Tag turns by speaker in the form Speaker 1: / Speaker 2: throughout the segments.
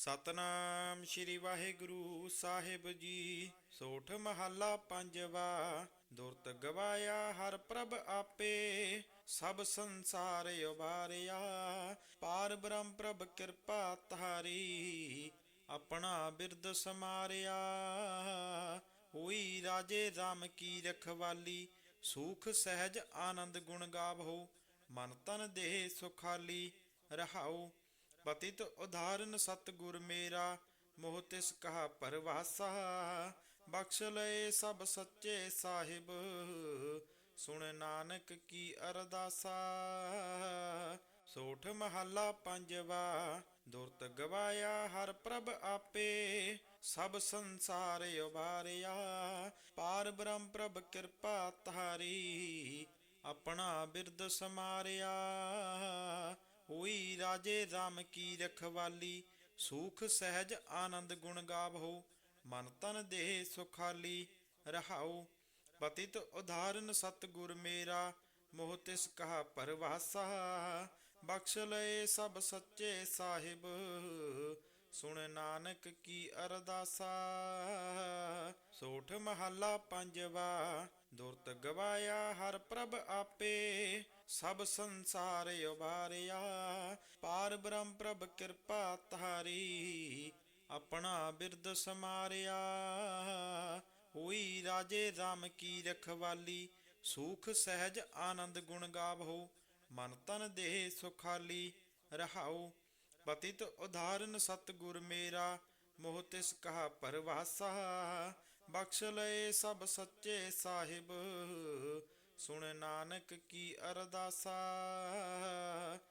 Speaker 1: ਸਤਨਾਮ ਸ੍ਰੀ ਵਾਹਿਗੁਰੂ ਸਾਹਿਬ ਜੀ। ਸੋਠ ਮਹੱਲਾ ਪੰਜਵਾ, ਦੁਰਤ ਗਵਾਇਆ ਹਰ ਪ੍ਰਭ ਆਪੇ, ਸਭ ਸੰਸਾਰ ਉਬਾਰਿਆ ਪਾਰ ਬ੍ਰਹਮ ਪ੍ਰਭ ਕਿਰਪਾ ਤਾਰੀ ਆਪਣਾ ਬਿਰਦ ਸਮਾਰਿਆ। ਹੋਈ ਰਾਜੇ ਰਾਮ ਕੀ ਰਖਵਾਲੀ, ਸੁਖ ਸਹਿਜ ਆਨੰਦ ਗੁਣ ਗਾਵੋ। ਮਨ ਤਨ ਦੇਹ ਸੁਖਾਲੀ, ਰਹਾਉ ਪਤਿਤ ਉਧਾਰਨ ਸਤਿਗੁਰ ਮੇਰਾ, ਮੋਹ ਤਿਸ ਕਹਾ ਪਰਵਾਸਾ। ਬਖਸ਼ ਲਏ ਸਭ ਸੱਚੇ ਸਾਹਿਬ, ਸੁਣ ਨਾਨਕ ਕੀ ਅਰਦਾਸਾ। ਸੋਠ ਮਹੱਲਾ ਪੰਜਵਾ, ਦੁਰਤ ਗਵਾਇਆ ਹਰ ਪ੍ਰਭ ਆਪੇ, ਸਭ ਸੰਸਾਰ ਉਬਾਰਿਆ ਪਾਰ ਬ੍ਰਹਮ ਪ੍ਰਭ ਕਿਰਪਾ ਤਾਰੀ ਆਪਣਾ ਬਿਰਦ ਸਮਾਰਿਆ। ਹੋਈ ਰਾਜੇ ਰਾਮ ਕੀ ਰਖਵਾਲੀ, ਸੁਖ ਸਹਿਜ ਆਨੰਦ ਗੁਣ ਗਾਵੋ, ਮਨ ਤਨ ਦੇਹ ਸੁਖਾਲੀ ਰਹਾਉ ਪਤਿਤ ਉਧਾਰਨ ਸਤਿਗੁਰ ਮੇਰਾ, ਮੋਹ ਤਿਸ ਕਹਾ ਪਰਵਾਸਾ। ਬਖਸ਼ ਲਏ ਸਭ ਸੱਚੇ ਸਾਹਿਬ, ਸੁਣ ਨਾਨਕ ਕੀ ਅਰਦਾਸਾ। ਸੋਠ ਮਹੱਲਾ ਪੰਜਵਾ, ਦੁਰਤ ਗਵਾਇਆ ਹਰ ਪ੍ਰਭ ਆਪੇ। ਸਭ ਸੰਸਾਰ ਉਬਾਰਿਆ ਪਾਰ ਬ੍ਰਹਮ ਪ੍ਰਭ ਕਿਰਪਾ ਤਾਰੀ ਆਪਣਾ ਬਿਰਦ ਸਮਾਰਿਆ। ਹੋਈ ਰਾਜੇ ਰਾਮ ਕੀ ਰਖਵਾਲੀ, ਸੁਖ ਸਹਿਜ ਆਨੰਦ ਗੁਣ ਗਾਵੋ। ਮਨ ਤਨ ਦੇਹ ਸੁਖਾਲੀ ਰਹਾਉ ਪਤਿਤ ਉਧਾਰਨ ਸਤਿਗੁਰ ਮੇਰਾ, ਮੋਹ ਤਿਸ ਕਹਾ ਪਰਵਾਸਾ। ਬਖਸ਼ ਲਏ ਸਭ ਸੱਚੇ ਸਾਹਿਬ। ਸੁਣ ਨਾਨਕ ਕੀ ਅਰਦਾਸਾ?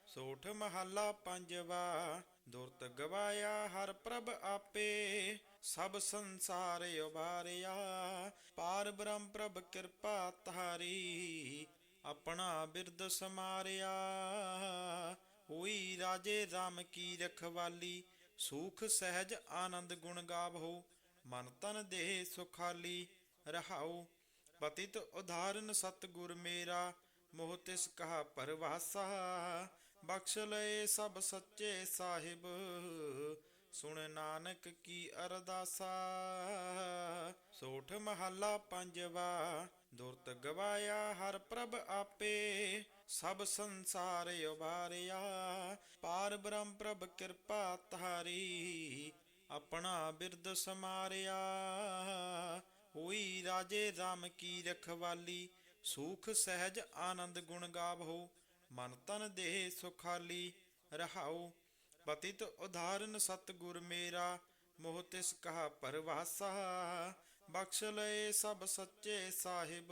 Speaker 1: ਸੋਠ ਮਹੱਲਾ ਪੰਜਵਾ, ਦੁਰਤ ਗਵਾਇਆ ਹਰ ਪ੍ਰਭ ਆਪੇ, ਸਭ ਸੰਸਾਰ ਉਬਾਰਿਆ ਪਾਰ ਬ੍ਰਹਮ ਪ੍ਰਭ ਕਿਰਪਾ ਤਾਰੀ ਆਪਣਾ ਬਿਰਦ ਸਮਾਰਿਆ। ਹੋਈ ਰਾਜੇ ਰਾਮ ਕੀ ਰਖਵਾਲੀ, ਸੁਖ ਸਹਿਜ ਆਨੰਦ ਗੁਣ ਗਾਵੋ। ਮਨ ਤਨ ਦੇਹ ਸੁਖਾਲੀ, ਰਹਾਉ ਪਤਿਤ ਉਧਾਰਨ ਸਤਿਗੁਰ ਮੇਰਾ, ਮੋਹ ਤਿਸ ਕਹਾ ਪਰਵਾਸਾ। ਬਖਸ਼ ਲਏ ਸਭ ਸੱਚੇ ਸਾਹਿਬ, ਸੁਣ ਨਾਨਕ ਕੀ ਅਰਦਾਸਾ। ਸੋਠ ਮਹੱਲਾ ਪੰਜਵਾ, ਦੁਰਤ ਗਵਾਇਆ ਹਰ ਪ੍ਰਭ ਆਪੇ, ਸਭ ਸੰਸਾਰ ਉਬਾਰਿਆ ਪਾਰ ਬ੍ਰਹਮ ਪ੍ਰਭ ਕਿਰਪਾ ਤਾਰੀ ਆਪਣਾ ਬਿਰਦ ਸਮਾਰਿਆ। ਹੋਈ ਰਾਜੇ ਰਾਮ ਕੀ ਰਖਵਾਲੀ, ਸੁਖ ਸਹਿਜ ਆਨੰਦ ਗੁਣ ਗਾਵੋ, ਮਨ ਤਨ ਦੇਹ ਸੁਖਾਲੀ ਰਹਾਉ ਪਤਿਤ ਉਧਾਰਨ ਸਤਿਗੁਰ ਮੇਰਾ, ਮੋਹ ਤਿਸ ਕਹਾ ਪਰਵਾਸਾ, ਬਖਸ਼ ਲਏ ਸਭ ਸੱਚੇ ਸਾਹਿਬ।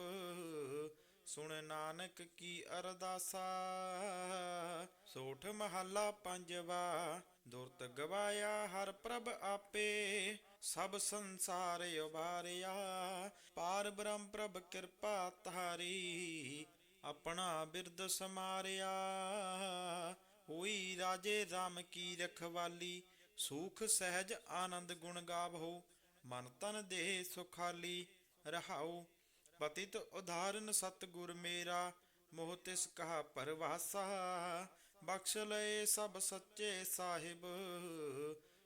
Speaker 1: ਸੁਣ ਨਾਨਕ ਕੀ ਅਰਦਾਸਾ। ਸੋਠ ਮਹੱਲਾ ਪੰਜਵਾ, ਦੁਰਤ ਗਵਾਇਆ ਹਰ ਪ੍ਰਭ ਆਪੇ। ਸਭ ਸੰਸਾਰ ਉਬਾਰਿਆ ਪਾਰ ਬ੍ਰਹਮ ਪ੍ਰਭ ਕਿਰਪਾ ਤਾਰੀ ਆਪਣਾ ਬਿਰਦ ਸਮਾਰਿਆ, ਹੋਈ ਰਾਜੇ ਰਾਮ ਕੀ ਰਖਵਾਲੀ। ਸੁਖ ਸਹਿਜ ਆਨੰਦ ਗੁਣ ਗਾਵੋ, ਮਨ ਤਨ ਦੇਹ ਸੁਖਾਲੀ, ਰਹਾਉ ਪਤਿਤ ਉਧਾਰਨ ਸਤਿਗੁਰ ਮੇਰਾ, ਮੋਹ ਤਿਸ ਕਹਾ ਪਰਵਾਸਾ। ਬਖਸ਼ ਲਏ ਸਭ ਸੱਚੇ ਸਾਹਿਬ,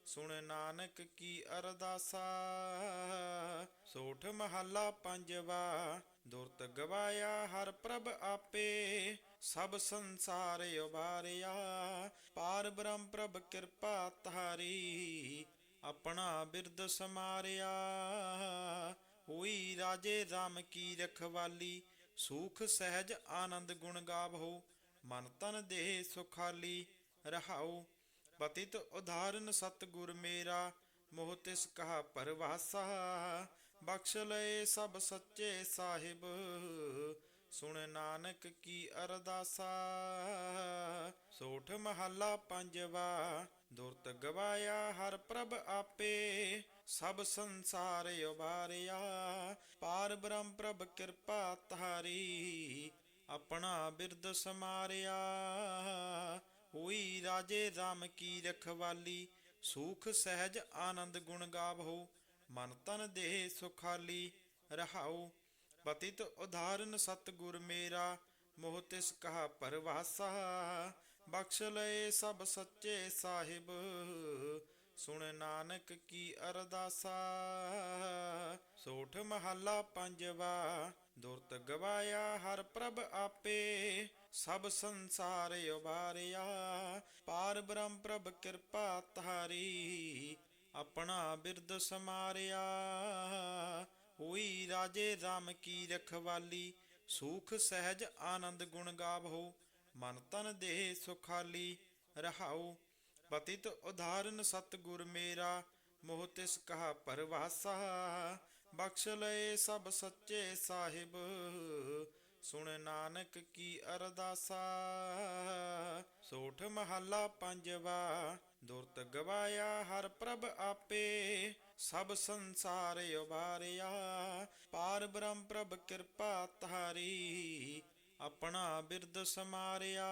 Speaker 1: ਸੁਣ ਨਾਨਕ ਕੀ ਅਰਦਾਸਾ। ਸੋਠ ਮਹੱਲਾ ਪੰਜਵਾ, ਦੁਰਤ ਗਵਾਇਆ ਹਰ ਪ੍ਰਭ ਆਪੇ, ਸਭ ਸੰਸਾਰ ਉਬਾਰਿਆ ਪਾਰ ਬ੍ਰਹਮ ਪ੍ਰਭ ਕਿਰਪਾ ਤਾਰੀ ਆਪਣਾ ਬਿਰਦ ਸਮਾਰਿਆ। ਹੋਈ ਰਾਜੇ ਰਾਮ ਕੀ ਰਖਵਾਲੀ, ਸੁਖ, ਸਹਿਜ, ਆਨੰਦ ਗੁਣ ਗਾਵੋ, ਮਨ ਤਨ ਦੇਹ ਸੁਖਾਲੀ ਰਹਾਉ ਪਤਿਤ ਉਧਾਰਨ ਸਤਿਗੁਰ ਮੇਰਾ, ਮੋਹ ਤਿਸ ਕਹਾ ਪਰਵਾਸਾ। ਬਖਸ਼ ਲਏ ਸਭ ਸੱਚੇ ਸਾਹਿਬ ਸੁਣ ਨਾਨਕ ਕੀ ਅਰਦਾਸਾ? ਸੋਠ ਮਹੱਲਾ ਪੰਜਵਾ, ਦੁਰਤ ਗਵਾਇਆ ਹਰ ਪ੍ਰਭ ਆਪੇ, ਸਭ ਸੰਸਾਰ ਉਬਾਰਿਆ ਪਾਰ ਬ੍ਰਹਮ ਪ੍ਰਭ ਕਿਰਪਾ ਤਾਰੀ ਆਪਣਾ ਬਿਰਦ ਸਮਾਰਿਆ। ਹੋਈ ਰਾਜੇ ਰਾਮ ਕੀ ਰਖਵਾਲੀ, ਸੁਖ ਸਹਿਜ ਆਨੰਦ ਗੁਣ ਗਾਵੋ। ਮਨ ਤਨ ਦੇਹ ਸੁਖਾਲੀ, ਰਹਾਉ ਪਤਿਤ ਉਧਾਰਨ ਸਤਿਗੁਰ ਮੇਰਾ, ਮੋਹ ਤਿਸ ਕਹਾ ਪਰਵਾਸਾ। ਬਖਸ਼ ਲਏ ਸਭ ਸੱਚੇ ਸਾਹਿਬ, ਸੁਣ ਨਾਨਕ ਕੀ ਅਰਦਾਸਾ। ਸੋਠ ਮਹੱਲਾ ਪੰਜਵਾ, ਦੁਰਤ ਗਵਾਇਆ ਹਰ ਪ੍ਰਭ ਆਪੇ, ਸਭ ਸੰਸਾਰ ਉਬਾਰਿਆ ਪਾਰ ਬ੍ਰਹਮ ਪ੍ਰਭ ਕਿਰਪਾ ਤਾਰੀ ਆਪਣਾ ਬਿਰਦ ਸਮਾਰਿਆ। ਰਾਜੇ ਰਾਮ ਕੀ ਰਖਵਾਲੀ, ਸੂਖ ਸਹਿਜ ਆਨੰਦ ਗੁਣ ਗਾਵੋ, ਮਨ ਤਨ ਦੇਹ ਸੁਖਾਲੀ ਰਹਾਉ ਪਤਿਤ ਉਧਾਰਨ ਸਤਿਗੁਰ ਮੇਰਾ, ਮੋਹ ਤਿਸ ਕਹਾ ਪਰਵਾਸਾ। ਬਖਸ਼ ਲਏ ਸਭ ਸੱਚੇ ਸਾਹਿਬ ਸੁਣ ਨਾਨਕ ਕੀ ਅਰਦਾਸਾ। ਸੋਠ ਮਹੱਲਾ ਪੰਜਵਾ, ਦੁਰਤ ਗਵਾਇਆ ਹਰ ਪ੍ਰਭ ਆਪੇ, ਸਭ ਸੰਸਾਰ ਉਬਾਰਿਆ ਪਾਰ ਬ੍ਰਹਮ ਪ੍ਰਭ ਕਿਰਪਾ ਤਾਰੀ ਆਪਣਾ ਬਿਰਦ ਸਮਾਰਿਆ।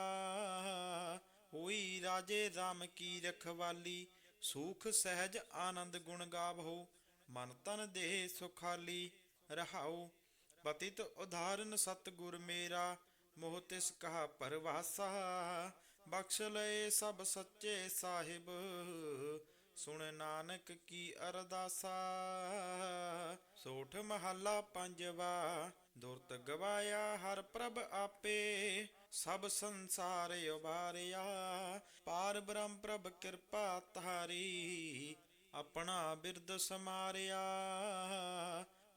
Speaker 1: ਹੋਈ ਰਾਜੇ ਰਾਮ ਕੀ ਰਖਵਾਲੀ, ਸੂਖ ਸਹਿਜ ਆਨੰਦ ਗੁਣ ਗਾਵੋ। ਮਨ ਤਨ ਦੇਹ ਸੁਖਾਲੀ, ਰਹਾਉ ਪਤਿਤ ਉਧਾਰਨ ਸਤਿਗੁਰ ਮੇਰਾ, ਮੋਹ ਤਿਸ ਕਹਾ ਪਰਵਾਸਾ। ਬਖਸ਼ ਲਏ ਸਭ ਸੱਚੇ ਸਾਹਿਬ, ਸੁਣ ਨਾਨਕ ਕੀ ਅਰਦਾਸਾ। ਸੋਠ ਮਹੱਲਾ ਪੰਜਵਾ, ਦੁਰਤ ਗਵਾਇਆ ਹਰ ਪ੍ਰਭ ਆਪੇ, ਸਭ ਸੰਸਾਰ ਉਬਾਰਿਆ ਪਾਰ ਬ੍ਰਹਮ ਪ੍ਰਭ ਕਿਰਪਾ ਤਾਰੀ ਆਪਣਾ ਬਿਰਦ ਸਮਾਰਿਆ।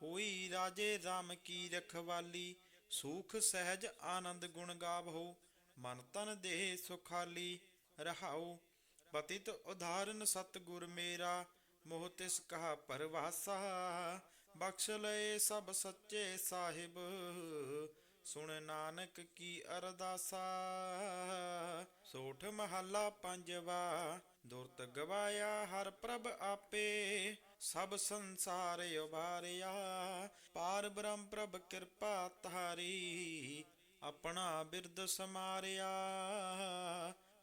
Speaker 1: ਹੋਈ ਰਾਜੇ ਰਾਮ ਕੀ ਰਖਵਾਲੀ, ਸੂਖ ਸਹਿਜ ਆਨੰਦ ਗੁਣ ਗਾਵੋ, ਮਨ ਤਨ ਦੇਹ ਸੁਖਾਲੀ ਰਹਾਉ ਪਤਿਤ ਉਧਾਰਨ ਸਤਿਗੁਰ ਮੇਰਾ, ਮੋਹ ਤਿਸ ਕਹਾ ਪਰਵਾਸਾ, ਬਖਸ਼ ਲਏ ਸਭ ਸੱਚੇ ਸਾਹਿਬ। ਸੁਣ ਨਾਨਕ ਕੀ ਅਰਦਾਸਾ? ਸੋਠ ਮਹੱਲਾ ਪੰਜਵਾ, ਦੁਰਤ ਗਵਾਇਆ ਹਰ ਪ੍ਰਭ ਆਪੇ, ਸਭ ਸੰਸਾਰ ਉਬਾਰਿਆ ਪਾਰ ਬ੍ਰਹਮ ਪ੍ਰਭ ਕਿਰਪਾ ਤਾਰੀ ਆਪਣਾ ਬਿਰਦ ਸਮਾਰਿਆ।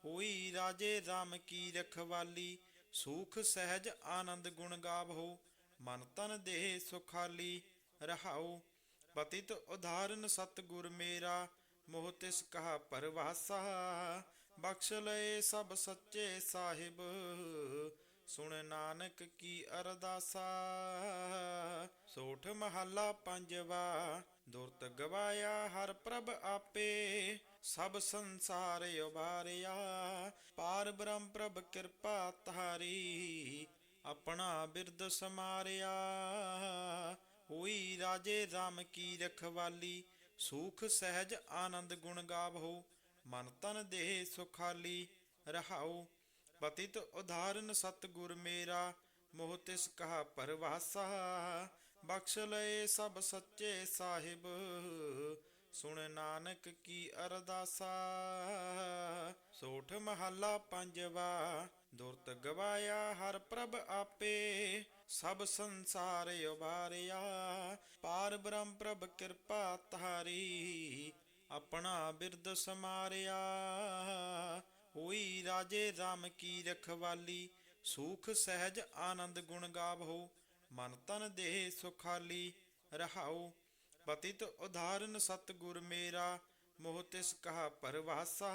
Speaker 1: ਹੋਈ ਰਾਜੇ ਰਾਮ ਕੀ ਰਖਵਾਲੀ, ਸੂਖ ਸਹਿਜ ਆਨੰਦ ਗੁਣ ਗਾਵੋ। ਮਨ ਤਨ ਦੇਹ ਸੁਖਾਲੀ, ਰਹਾਉ ਪਤਿਤ ਉਧਾਰਨ ਸਤਿਗੁਰ ਮੇਰਾ, ਮੋਹ ਤਿਸ ਕਹਾ ਪਰਵਾਸਾ। ਬਖਸ਼ ਲਏ ਸਭ ਸੱਚੇ ਸਾਹਿਬ, ਸੁਣ ਨਾਨਕ ਕੀ ਅਰਦਾਸਾ। ਸੋਠ ਮਹੱਲਾ ਪੰਜਵਾ, ਦੁਰਤ ਗਵਾਇਆ ਹਰ ਪ੍ਰਭ ਆਪੇ, ਸਭ ਸੰਸਾਰ ਉਬਾਰਿਆ ਪਾਰ ਬ੍ਰਹਮ ਪ੍ਰਭ ਕਿਰਪਾ ਤਾਰੀ ਆਪਣਾ ਬਿਰਦ ਸਮਾਰਿਆ। ਹੋਈ ਰਾਜੇ ਰਾਮ ਕੀ ਰਖਵਾਲੀ, ਸੂਖ ਸਹਿਜ ਆਨੰਦ ਗੁਣ ਗਾਵੋ, ਮਨ ਤਨ ਦੇਹ ਸੁਖਾਲੀ ਰਹਾਉ ਪਤਿਤ ਉਧਾਰਨ ਸਤਿਗੁਰ ਮੇਰਾ, ਮੋਹ ਤਿਸ ਕਹਾ ਪਰਵਾਸਾ, ਬਖਸ਼ ਲਏ ਸਭ ਸੱਚੇ ਸਾਹਿਬ। ਸੁਣ ਨਾਨਕ ਕੀ ਅਰਦਾਸਾ? ਸੋਠ ਮਹੱਲਾ ਪੰਜਵਾ, ਦੁਰਤ ਗਵਾਇਆ ਹਰ ਪ੍ਰਭ ਆਪੇ, ਸਭ ਸੰਸਾਰ ਉਬਾਰਿਆ ਪਾਰ ਬ੍ਰਹਮ ਪ੍ਰਭ ਕਿਰਪਾ ਤਾਰੀ ਆਪਣਾ ਬਿਰਦ ਸਮਾਰਿਆ। ਹੋਈ ਰਾਜੇ ਰਾਮ ਕੀ ਰਖਵਾਲੀ, ਸੂਖ ਸਹਿਜ ਆਨੰਦ ਗੁਣ ਗਾਵੋ। ਮਨ ਤਨ ਦੇਹ ਸੁਖਾਲੀ, ਰਹਾਉ ਪਤਿਤ ਉਧਾਰਨ ਸਤਿਗੁਰ ਮੇਰਾ, ਮੋਹ ਤਿਸ ਕਹਾ ਪਰਵਾਸਾ।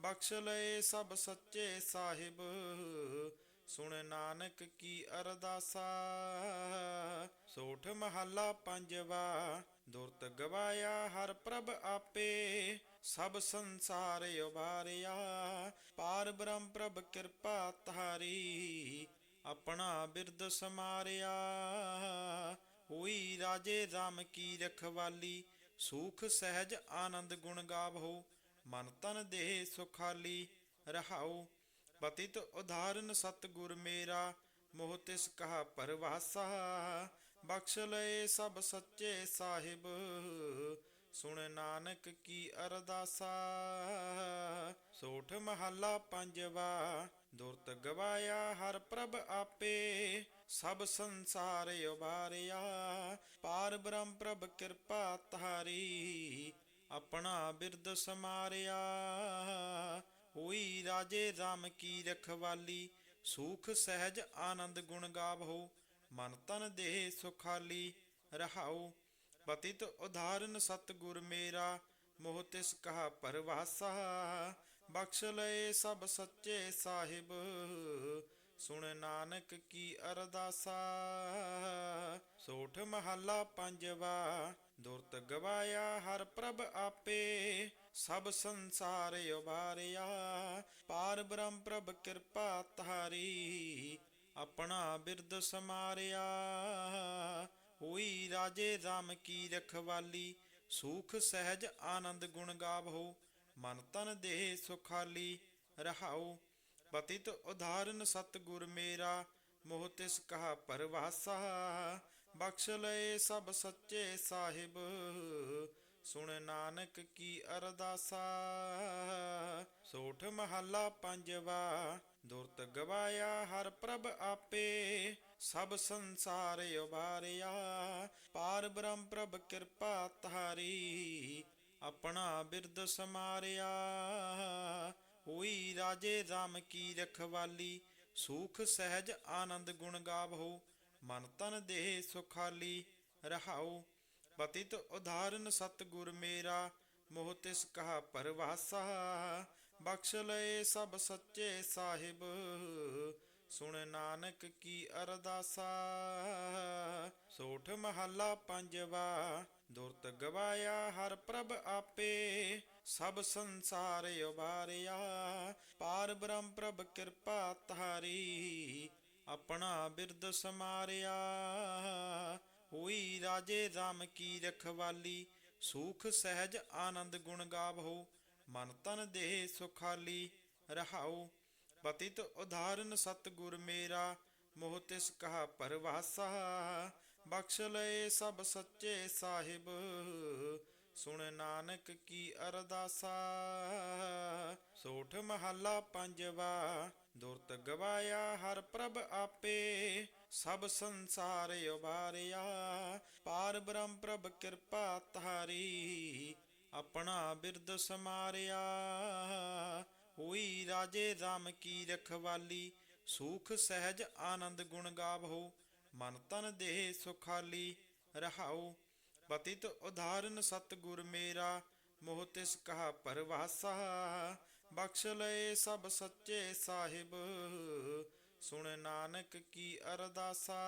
Speaker 1: ਬਖਸ਼ ਲਏ ਸਭ ਸੱਚੇ ਸਾਹਿਬ, ਸੁਣ ਨਾਨਕ ਕੀ ਅਰਦਾਸਾ। ਸੋਠ ਮਹੱਲਾ ਪੰਜਵਾ, ਦੁਰਤ ਗਵਾਇਆ ਹਰ ਪ੍ਰਭ ਆਪੇ, ਸਭ ਸੰਸਾਰ ਉਬਾਰਿਆ ਪਾਰ ਬ੍ਰਹਮ ਪ੍ਰਭ ਕਿਰਪਾ ਤਾਰੀ ਆਪਣਾ ਬਿਰਦ ਸਮਾਰਿਆ। ਹੋਈ ਰਾਜੇ ਰਾਮ ਕੀ ਰਖਵਾਲੀ, ਸੂਖ ਸਹਿਜ ਆਨੰਦ ਗੁਣ ਗਾਵੋ, ਮਨ ਤਨ ਦੇਹ ਸੁਖਾਲੀ ਰਹਾਉ ਪਤਿਤ ਉਧਾਰਨ ਸਤਿਗੁਰ ਮੇਰਾ, ਮੋਹ ਤਿਸ ਕਹਾ ਪਰਵਾਸਾ। ਬਖਸ਼ ਲਏ ਸਭ ਸੱਚੇ ਸਾਹਿਬ, ਸੁਣ ਨਾਨਕ ਕੀ ਅਰਦਾਸਾ। ਸੋਠ ਮਹੱਲਾ ਪੰਜਵਾ, ਦੁਰਤ ਗਵਾਇਆ ਹਰ ਪ੍ਰਭ ਆਪੇ, ਸਭ ਸੰਸਾਰ ਉਬਾਰਿਆ ਪਾਰ ਬ੍ਰਹਮ ਪ੍ਰਭ ਕਿਰਪਾ ਤਾਰੀ ਆਪਣਾ ਬਿਰਦ ਸਮਾਰਿਆ। ਹੋਈ ਰਾਜੇ ਰਾਮ ਕੀ ਰਖਵਾਲੀ, ਸੂਖ ਸਹਿਜ ਆਨੰਦ ਗੁਣ ਗਾਵੋ। ਮਨ ਤਨ ਦੇਹ ਸੁਖਾਲੀ ਰਹਾਉ, ਪਤਿਤ ਉਧਾਰਨ ਸਤਿਗੁਰ ਮੇਰਾ। ਮੋਹ ਤਿਸ ਕਹਾ ਪਰਵਾਸਾ ਬਖਸ਼ ਲਏ ਸਭ ਸੱਚੇ ਸਾਹਿਬ। ਸੁਣ ਨਾਨਕ ਕੀ ਅਰਦਾਸਾ। ਸੋਠ ਮਹੱਲਾ ਪੰਜਵਾ, ਦੁਰਤ ਗਵਾਇਆ ਹਰ ਪ੍ਰਭ ਆਪੇ। ਸਭ ਸੰਸਾਰ ਉਬਾਰਿਆ ਪਾਰ ਬ੍ਰਹਮ ਪ੍ਰਭ ਕਿਰਪਾ ਤਾਰੀ ਆਪਣਾ ਬਿਰਦ ਸਮਾਰਿਆ। ਹੋਈ ਰਾਜੇ ਰਾਮ ਕੀ ਰਖਵਾਲੀ, ਸੂਖ ਸਹਿਜ ਆਨੰਦ ਗੁਣ ਗਾਵੋ। ਮਨ ਤਨ ਦੇਹ ਸੁਖਾਲੀ ਰਹਾਉ, ਪਤਿਤ ਉਧਾਰਨ ਸਤਿਗੁਰ ਮੇਰਾ, ਮੋਹ ਤਿਸ ਕਹਾ ਪਰਵਾਸਾ, ਬਖਸ਼ ਲਏ ਸਭ ਸੱਚੇ ਸਾਹਿਬ, ਸੁਣ ਨਾਨਕ ਕੀ ਅਰਦਾਸਾ। ਸੋਠ ਮਹੱਲਾ ਪੰਜਵਾ, ਦੁਰਤ ਗਵਾਇਆ ਹਰ ਪ੍ਰਭ ਆਪੇ, ਸਭ ਸੰਸਾਰ ਉਬਾਰਿਆ ਪਾਰ ਬ੍ਰਹਮ ਪ੍ਰਭ ਕਿਰਪਾ ਤਾਰੀ ਆਪਣਾ ਬਿਰਦ ਸਮਾਰਿਆ। ਹੋਈ ਰਾਜੇ ਰਾਮ ਕੀ ਰਖਵਾਲੀ, ਸੂਖ ਸਹਿਜ ਆਨੰਦ ਗੁਣ ਗਾਵੋ, ਮਨ ਤਨ ਦੇਹ ਸੁਖਾਲੀ ਰਹਾਉ ਪਤਿਤ ਉਧਾਰਨ ਸਤਿਗੁਰ ਮੇਰਾ, ਮੋਹ ਤਿਸ ਕਹਾ ਪਰਵਾਸਾ। ਬਖਸ਼ ਲਏ ਸਭ ਸੱਚੇ ਸਾਹਿਬ, ਸੁਣ ਨਾਨਕ ਕੀ ਅਰਦਾਸਾ। ਸੋਠ ਮਹੱਲਾ ਪੰਜਵਾ ਦੁਰਤ ਗਵਾਇਆ ਹਰ ਪ੍ਰਭ ਆਪੇ, ਸਭ ਸੰਸਾਰ ਉਬਾਰਿਆ ਪਾਰ ਬ੍ਰਹਮ ਪ੍ਰਭ ਕਿਰਪਾ ਤਾਰੀ ਆਪਣਾ ਬਿਰਦ ਸਮਾਰਿਆ। ਹੋਈ ਰਾਜੇ ਰਾਮ ਕੀ ਰਖਵਾਲੀ, ਸੂਖ ਸਹਿਜ ਆਨੰਦ ਗੁਣ ਗਾਵੋ। ਮਨ ਤਨ ਦੇਹ ਸੁਖਾਲੀ, ਰਹਾਉ। ਪਤਿਤ ਉਧਾਰਨ ਸਤਿਗੁਰ ਮੇਰਾ, ਮੋਹ ਤਿਸ ਕਹਾ ਪਰਵਾਸਾ। ਬਖਸ਼ ਲਏ ਸਭ ਸੱਚੇ ਸਾਹਿਬ। ਸੁਣ ਨਾਨਕ ਕੀ ਅਰਦਾਸਾ। ਸੋਠ ਮਹੱਲਾ ਪੰਜਵਾ, ਦੁਰਤ ਗਵਾਇਆ ਹਰ ਪ੍ਰਭ ਆਪੇ। ਸਭ ਸੰਸਾਰ ਉਬਾਰਿਆ ਪਾਰ ਬ੍ਰਹਮ ਪ੍ਰਭ ਕਿਰਪਾ ਤਾਰੀ ਆਪਣਾ ਬਿਰਦ ਸਮਾਰਿਆ। ਹੋਈ ਰਾਜੇ ਰਾਮ ਕੀ ਰਖਵਾਲੀ, ਸੂਖ ਸਹਿਜ ਆਨੰਦ ਗੁਣ ਗਾਵੋ। ਮਨ ਤਨ ਦੇਹ ਸੁਖਾਲੀ ਰਹਾਉ, ਪਤਿਤ ਉਧਾਰਨ ਸਤਿਗੁਰ ਮੇਰਾ, ਮੋਹ ਤਿਸ ਕਹਾ ਪਰਵਾਸਾ, ਬਖਸ਼ ਲਏ ਸਭ ਸੱਚੇ ਸਾਹਿਬ, ਸੁਣ ਨਾਨਕ ਕੀ ਅਰਦਾਸਾ।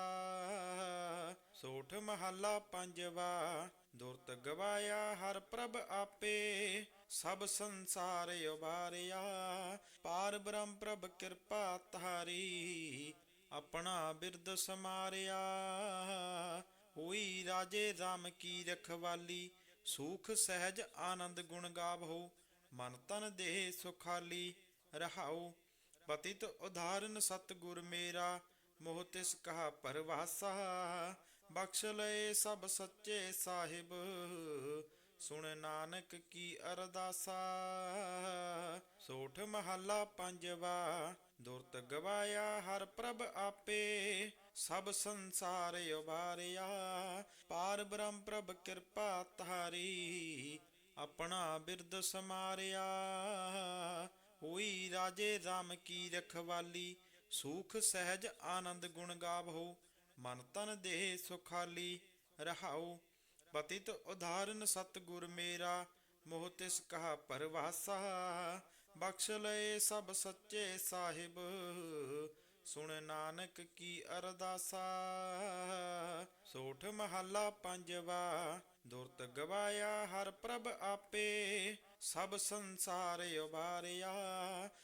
Speaker 1: ਸੋਠ ਮਹੱਲਾ ਪੰਜਵਾ, ਦੁਰਤ ਗਵਾਇਆ ਹਰ ਪ੍ਰਭ ਆਪੇ, ਸਭ ਸੰਸਾਰ ਉਬਾਰਿਆ ਪਾਰ ਬ੍ਰਹਮ ਪ੍ਰਭ ਕਿਰਪਾ ਤਾਰੀ ਆਪਣਾ ਬਿਰਦ ਸਮਾਰਿਆ। ਹੋਈ ਰਾਜੇ ਰਾਮ ਕੀ ਰਖਵਾਲੀ, ਸੂਖ ਸਹਿਜ ਆਨੰਦ ਗੁਣ ਗਾਵੋ, ਮਨ ਤਨ ਦੇਹ ਸੁਖਾਲੀ ਰਹਾਉ ਪਤਿਤ ਉਧਾਰਨ ਸਤਿਗੁਰ ਮੇਰਾ, ਮੋਹ ਤਿਸ ਕਹਾ ਪਰਵਾਸਾ। ਬਖਸ਼ ਲਏ ਸਭ ਸੱਚੇ ਸਾਹਿਬ ਸੁਣ ਨਾਨਕ ਕੀ ਅਰਦਾਸਾ? ਸੋਠ ਮਹੱਲਾ ਪੰਜਵਾ, ਦੁਰਤ ਗਵਾਇਆ ਹਰ ਪ੍ਰਭ ਆਪੇ, ਸਭ ਸੰਸਾਰ ਉਬਾਰਿਆ ਪਾਰ ਬ੍ਰਹਮ ਪ੍ਰਭ ਕਿਰਪਾ ਤਾਰੀ ਆਪਣਾ ਬਿਰਦ ਸਮਾਰਿਆ। ਹੋਈ ਰਾਜੇ ਰਾਮ ਕੀ ਰਖਵਾਲੀ, ਸੂਖ ਸਹਿਜ ਆਨੰਦ ਗੁਣ ਗਾਵੋ। ਮਨ ਤਨ ਦੇਹ ਸੁਖਾਲੀ, ਰਹਾਉ ਪਤਿਤ ਉਧਾਰਨ ਸਤਿਗੁਰ ਮੇਰਾ, ਮੋਹ ਤਿਸ ਕਹਾ ਪਰਵਾਸਾ। ਬਖਸ਼ ਲਏ ਸਭ ਸੱਚੇ ਸਾਹਿਬ, ਸੁਣ ਨਾਨਕ ਕੀ ਅਰਦਾਸਾ। ਸੋਠ ਮਹੱਲਾ ਪੰਜਵਾ, ਦੁਰਤ ਗਵਾਇਆ ਹਰ ਪ੍ਰਭ ਆਪੇ, ਸਭ ਸੰਸਾਰ ਉਬਾਰਿਆ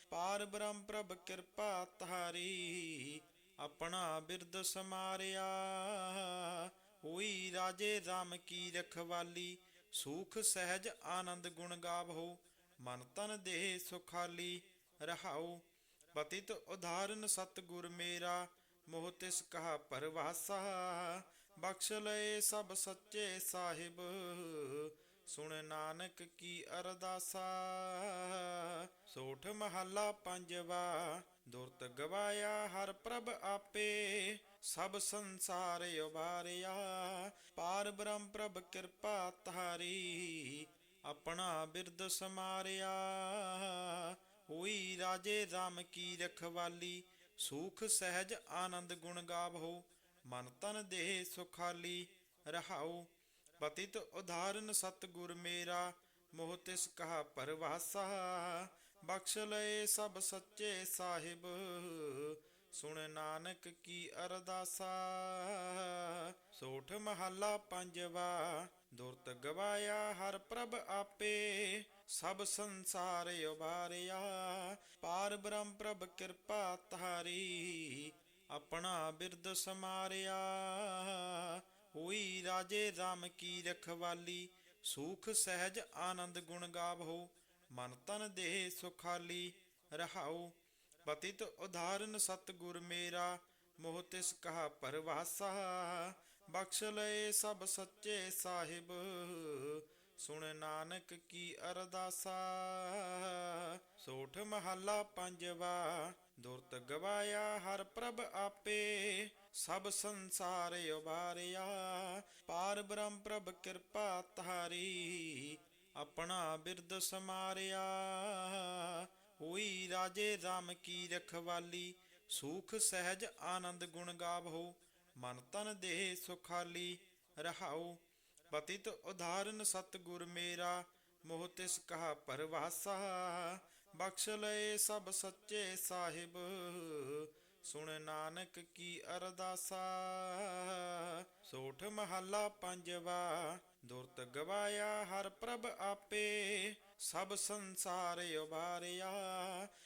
Speaker 1: ਪਾਰ ਬ੍ਰਹਮ ਪ੍ਰਭ ਕਿਰਪਾ ਤਾਰੀ ਆਪਣਾ ਬਿਰਦ ਸਮਾਰਿਆ। ਹੋਈ ਰਾਜੇ ਰਾਮ ਕੀ ਰਖਵਾਲੀ, ਸੂਖ ਸਹਿਜ ਆਨੰਦ ਗੁਣ ਗਾਵੋ, ਮਨ ਤਨ ਦੇਹ ਸੁਖਾਲੀ ਰਹਾਉ ਪਤਿਤ ਉਧਾਰਨ ਸਤਿਗੁਰ ਮੇਰਾ, ਮੋਹ ਤਿਸ ਕਹਾ ਪਰਵਾਸਾ। ਬਖਸ਼ ਲਏ ਸਭ ਸੱਚੇ ਸਾਹਿਬ ਸੁਣ ਨਾਨਕ ਕੀ ਅਰਦਾਸਾ? ਸੋਠ ਮਹੱਲਾ ਪੰਜਵਾ, ਦੁਰਤ ਗਵਾਇਆ ਹਰ ਪ੍ਰਭ ਆਪੇ, ਸਭ ਸੰਸਾਰ ਉਬਾਰਿਆ ਪਾਰ ਬ੍ਰਹਮ ਪ੍ਰਭ ਕਿਰਪਾ ਤਾਰੀ ਆਪਣਾ ਬਿਰਦ ਸਮਾਰਿਆ। ਹੋਈ ਰਾਜੇ ਰਾਮ ਕੀ ਰਖਵਾਲੀ, ਸੂਖ ਸਹਿਜ ਆਨੰਦ ਗੁਣ ਗਾਵੋ। ਮਨ ਤਨ ਦੇਹ ਸੁਖਾਲੀ, ਰਹਾਉ ਪਤਿਤ ਉਧਾਰਨ ਸਤਿਗੁਰ ਮੇਰਾ, ਮੋਹ ਤਿਸ ਕਹਾ ਪਰਵਾਸਾ। ਬਖਸ਼ ਲਏ ਸਭ ਸੱਚੇ ਸਾਹਿਬ, ਸੁਣ ਨਾਨਕ ਕੀ ਅਰਦਾਸਾ। ਸੋਠ ਮਹੱਲਾ ਪੰਜਵਾ, ਦੁਰਤ ਗਵਾਇਆ ਹਰ ਪ੍ਰਭ ਆਪੇ, ਸਭ ਸੰਸਾਰ ਉਬਾਰਿਆ ਪਾਰ ਬ੍ਰਹਮ ਪ੍ਰਭ ਕਿਰਪਾ ਤਾਰੀ ਆਪਣਾ ਬਿਰਦ ਸਮਾਰਿਆ। ਰਾਜੇ RAM ਕੀ ਰਖਵਾਲੀ, ਸੂਖ ਸਹਿਜ ਆਨੰਦ ਗੁਣ ਗਾਵੋ, ਮਨ ਤਨ ਦੇਹ ਸੁਖਾਲੀ ਰਹਾਉ ਪਤਿਤ ਉਧਾਰਨ ਸਤਿਗੁਰ ਮੇਰਾ, ਮੋਹ ਤਿਸ ਕਹਾ ਪਰਵਾਸਾ। ਬਖਸ਼ ਲਏ ਸਭ ਸੱਚੇ ਸਾਹਿਬ ਸੁਣ ਨਾਨਕ ਕੀ ਅਰਦਾਸਾ। ਸੋਠ ਮਹੱਲਾ ਪੰਜਵਾ, ਦੁਰਤ ਗਵਾਇਆ ਹਰ ਪ੍ਰਭ ਆਪੇ। ਸਭ ਸੰਸਾਰ ਉਬਾਰਿਆ ਪਾਰ ਬ੍ਰਹਮ ਪ੍ਰਭ ਕਿਰਪਾ ਤਾਰੀ ਆਪਣਾ ਬਿਰਦ ਸਮਾਰਿਆ, ਹੋਈ ਰਾਜੇ RAM ਕੀ ਰਖਵਾਲੀ। ਸੂਖ ਸਹਿਜ ਆਨੰਦ ਗੁਣ ਗਾਵੋ, ਮਨ ਤਨ ਦੇਹ ਸੁਖਾਲੀ ਰਹਾਉ ਪਤਿਤ ਉਧਾਰਨ ਸਤਿਗੁਰ ਮੇਰਾ, ਮੋਹ ਤਿਸ ਕਹਾ ਪਰਵਾਸਾ। ਬਖਸ਼ ਲਏ ਸਭ ਸੱਚੇ ਸਾਹਿਬ, ਸੁਣ ਨਾਨਕ ਕੀ ਅਰਦਾਸਾ। ਸੋਠ ਮਹੱਲਾ ਪੰਜਵਾ, ਦੁਰਤ ਗਵਾਇਆ ਹਰ ਪ੍ਰਭ ਆਪੇ, ਸਭ ਸੰਸਾਰ ਉਬਾਰਿਆ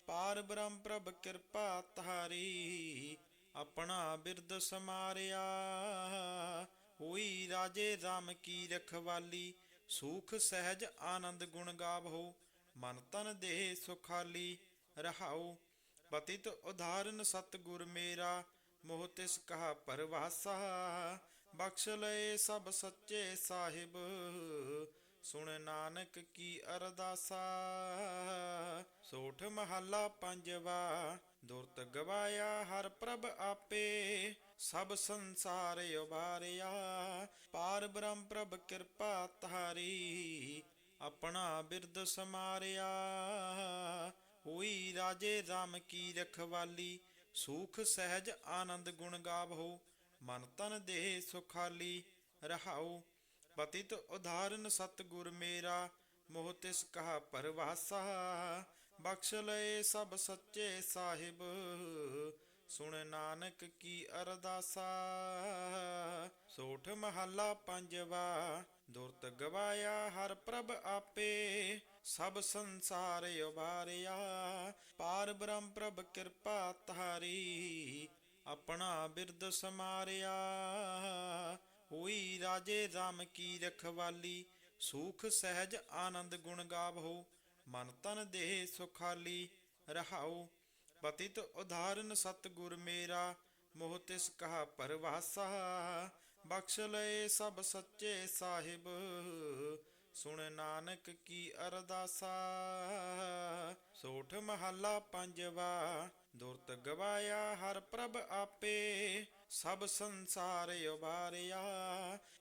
Speaker 1: ਪਾਰ ਬ੍ਰਹਮ ਪ੍ਰਭ ਕਿਰਪਾ ਤਾਰੀ ਆਪਣਾ ਬਿਰਦ ਸਮਾਰਿਆ। ਹੋਈ ਰਾਜੇ RAM ਕੀ ਰਖਵਾਲੀ, ਸੂਖ, ਸਹਿਜ, ਆਨੰਦ ਗੁਣ ਗਾਵੋ, ਮਨ ਤਨ ਦੇਹ ਸੁਖਾਲੀ ਰਹਾਉ ਪਤਿਤ ਉਧਾਰਨ ਸਤਿਗੁਰ ਮੇਰਾ, ਮੋਹ ਤਿਸ ਕਹਾ ਪਰਵਾਸਾ, ਬਖਸ਼ ਲਏ ਸਭ ਸੱਚੇ ਸਾਹਿਬ। ਸੁਣ ਨਾਨਕ ਕੀ ਅਰਦਾਸਾ? ਸੋਠ ਮਹੱਲਾ ਪੰਜਵਾ, ਦੁਰਤ ਗਵਾਇਆ ਹਰ ਪ੍ਰਭ ਆਪੇ, ਸਭ ਸੰਸਾਰ ਉਬਾਰਿਆ ਪਾਰ ਬ੍ਰਹਮ ਪ੍ਰਭ ਕਿਰਪਾ ਤਾਰੀ ਆਪਣਾ ਬਿਰਦ ਸਮਾਰਿਆ। ਹੋਈ ਰਾਜੇ RAM ਕੀ ਰਖਵਾਲੀ, ਸੂਖ ਸਹਿਜ ਆਨੰਦ ਗੁਣ ਗਾਵੋ। ਮਨ ਤਨ ਦੇਹ ਸੁਖਾਲੀ, ਰਹਾਉ ਪਤਿਤ ਉਧਾਰਨ ਸਤਿਗੁਰ ਮੇਰਾ, ਮੋਹ ਤਿਸ ਕਹਾ ਪਰਵਾਸਾ। ਬਖਸ਼ ਲਏ ਸਭ ਸੱਚੇ ਸਾਹਿਬ, ਸੁਣ ਨਾਨਕ ਕੀ ਅਰਦਾਸਾ। ਸੋਠ ਮਹੱਲਾ ਪੰਜਵਾ, ਦੁਰਤ ਗਵਾਇਆ ਹਰ ਪ੍ਰਭ ਆਪੇ, ਸਭ ਸੰਸਾਰ ਉਬਾਰਿਆ ਪਾਰ ਬ੍ਰਹਮ ਪ੍ਰਭ ਕਿਰਪਾ ਤਾਰੀ ਆਪਣਾ ਬਿਰਦ ਸਮਾਰਿਆ। ਹੋਈ ਰਾਜੇ RAM ਕੀ ਰਖਵਾਲੀ, ਸੂਖ ਸਹਿਜ ਆਨੰਦ ਗੁਣ ਗਾਵੋ, ਮਨ ਤਨ ਦੇਹ ਸੁਖਾਲੀ ਰਹਾਉ ਪਤਿਤ ਉਧਾਰਨ ਸਤਿਗੁਰ ਮੇਰਾ, ਮੋਹ ਤਿਸ ਕਹਾ ਪਰਵਾਸਾ, ਬਖਸ਼ ਲਏ ਸਭ ਸੱਚੇ ਸਾਹਿਬ। ਸੁਣ ਨਾਨਕ ਕੀ ਅਰਦਾਸਾ, ਸੋਠ ਮਹੱਲਾ ਪੰਜਵਾ, ਦੁਰਤ ਗਵਾਇਆ ਹਰ ਪ੍ਰਭ ਆਪੇ, ਸਭ ਸੰਸਾਰ ਉਬਾਰਿਆ,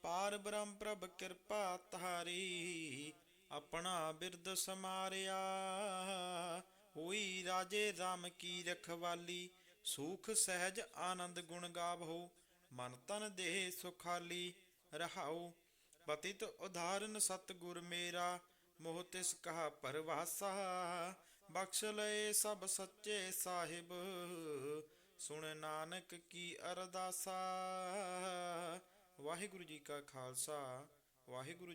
Speaker 1: ਪਾਰ ਬ੍ਰਹਮ ਪ੍ਰਭ ਕਿਰਪਾ ਤਾਰੀ ਆਪਣਾ ਬਿਰਦ ਸਮਾਰਿਆ। ਹੋਈ ਰਾਜੇ RAM ਕੀ ਰਖਵਾਲੀ, ਸੂਖ ਸਹਿਜ ਆਨੰਦ ਗੁਣ ਗਾਵੋ, ਮਨ ਤਨ ਦੇਹ ਸੁਖਾਲੀ, ਰਹਾਉ ਪਤਿਤ ਉਧਾਰਨ ਸਤਿਗੁਰ ਮੇਰਾ, ਮੋਹ ਤਿਸ ਕਹਾ ਪਰਵਾਸਾ। ਬਖਸ਼ ਲਏ ਸਭ ਸੱਚੇ ਸਾਹਿਬ, ਸੁਣ ਨਾਨਕ ਕੀ ਅਰਦਾਸਾ। ਵਾਹਿਗੁਰੂ ਜੀ ਕਾ ਖਾਲਸਾ, ਵਾਹਿਗੁਰੂ